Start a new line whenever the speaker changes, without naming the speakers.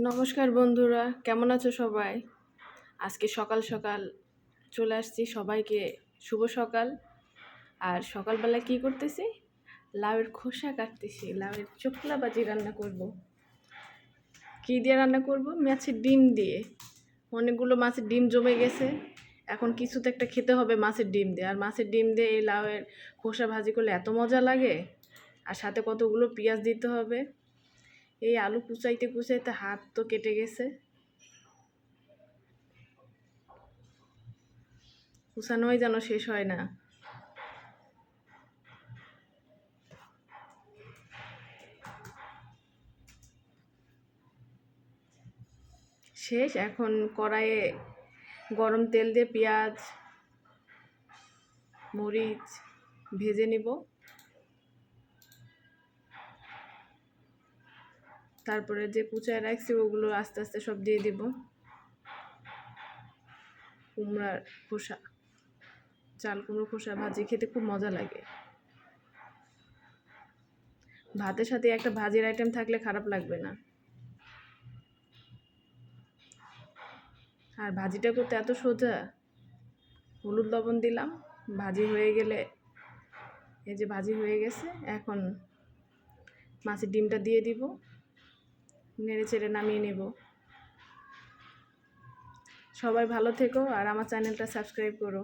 নমস্কার বন্ধুরা, কেমন আছো সবাই? আজকে সকাল সকাল চলে আসছি, সবাইকে শুভ সকাল। আর সকালবেলা কি করতেছি? লাউয়ের খোসা কাটতেছি, লাউয়ের চোখলা বাজি রান্না করব। কি দিয়ে রান্না করব? মাছের ডিম দিয়ে। অনেকগুলো মাছের ডিম জমে গেছে। এখন কিছু তো একটা খেতে হবে মাছের ডিম দিয়ে। আর মাছের ডিম দিয়ে এই লাউয়ের খোসা ভাজি করলে এত মজা লাগে। আর সাথে কতগুলো পেঁয়াজ দিতে হবে। এই আলু কুচাইতে কুচাইতে হাত তো কেটে গেছে। কুচানোই যেন শেষ হয় না। শেষ, এখন কড়াইয়ে গরম তেল দিয়ে পেঁয়াজ, মরিচ ভেজে নিব। তারপরে যে কুচায় রাখছি ওগুলো আস্তে আস্তে সব দিয়ে দিব। কুমড়ার খোসা, চাল কুমড়ো খোসা ভাজি খেতে খুব মজা লাগে। ভাতের সাথে একটা ভাজির আইটেম থাকলে খারাপ লাগবে না। আর ভাজিটা করতে এত সোজা। হলুদ লবণ দিলাম, ভাজি হয়ে গেলে এই যে ভাজি হয়ে গেছে, এখন মাছের ডিমটা দিয়ে দিব। নেড়ে চেড়ে নামিয়ে নেব। সবাই ভালো থেকো আর আমার চ্যানেলটা সাবস্ক্রাইব করো।